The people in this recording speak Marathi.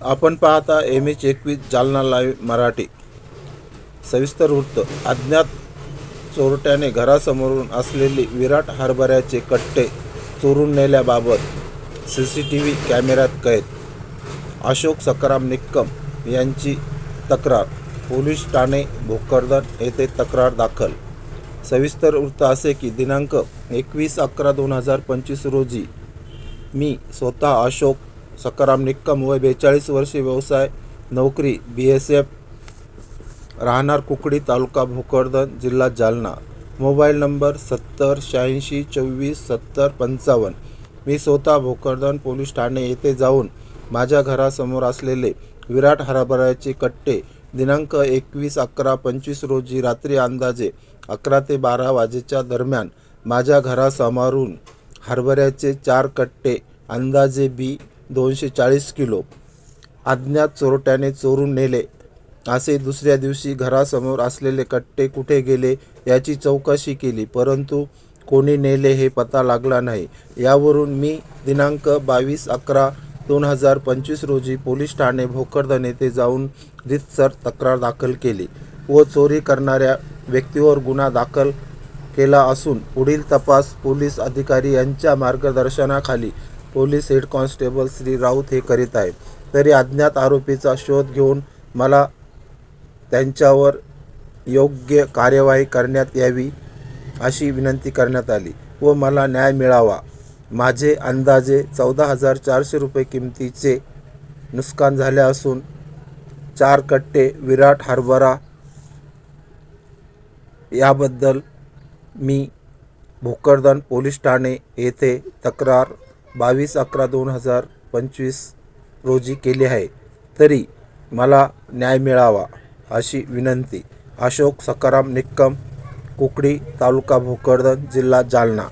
आपण पाहता एम एच एकवीस जालना लाईव्ह मराठी. सविस्तर वृत्त. अज्ञात चोरट्याने घरासमोरून असलेली विराट हरभऱ्याचे कट्टे चोरून नेल्याबाबत सी सी टी व्ही कॅमेऱ्यात कैद. अशोक सकाराम निक्कम यांची तक्रार. पोलीस ठाणे भोकरदन येथे तक्रार दाखल. सविस्तर वृत्त असे की दिनांक एकवीस अकरा दोन हजार पंचवीस रोजी मी स्वतः अशोक सकाराम निक्कम वय बेचाळीस वर्षे व्यवसाय नोकरी बी एस एफ राहणार कुकडी तालुका भोकरदन जिल्हा जालना. मोबाईल नंबर सत्तर शहाऐंशी चोवीस सत्तर पंचावन्न. मी स्वतः भोकरदन पोलीस ठाणे येथे जाऊन माझ्या घरासमोर असलेले विराट हरभऱ्याचे कट्टे दिनांक एकवीस अकरा पंचवीस रोजी रात्री अंदाजे अकरा ते बारा वाजेच्या दरम्यान माझ्या घरासमोरून हरभऱ्याचे चार कट्टे अंदाजे बी दोनशे चाळीस किलो. अज्ञात चोरट्याने चोरून नेले. असे दुसऱ्या दिवशी घरासमोर असलेले कट्टे कुठे गेले याची चौकशी केली परंतु कोणी नेले हे पता लागला नाही. यावरून मी दिनांक बावीस अकरा दोन हजार पंचवीस रोजी पोलीस ठाणे भोकरदन येथे जाऊन रितसर तक्रार दाखल केली व चोरी करणाऱ्या व्यक्तीवर गुन्हा दाखल केला असून पुढील तपास पोलीस अधिकारी यांच्या मार्गदर्शनाखाली police head constable Shri Raut हे करीत आहे तरी अज्ञात आरोपीचा शोध घेऊन मला त्यांच्यावर योग्य कार्यवाही करण्यात यावी अशी विनंती करण्यात आली व मला न्याय मिळावा. माझे अंदाजे चौदा हजार चारशे रुपये किमतीचे नुकसान झाले असून चार कट्टे विराट हरभरा याबद्दल मी भोकरदन पोलीस ठाणे येथे तक्रार बावीस अकरा दोन हजार पंचवीस रोजी केले आहे. तरी मला न्याय मिळावा अशी विनंती. अशोक सकाराम निक्कम कुकडी तालुका भोकरदन जिल्हा जालना.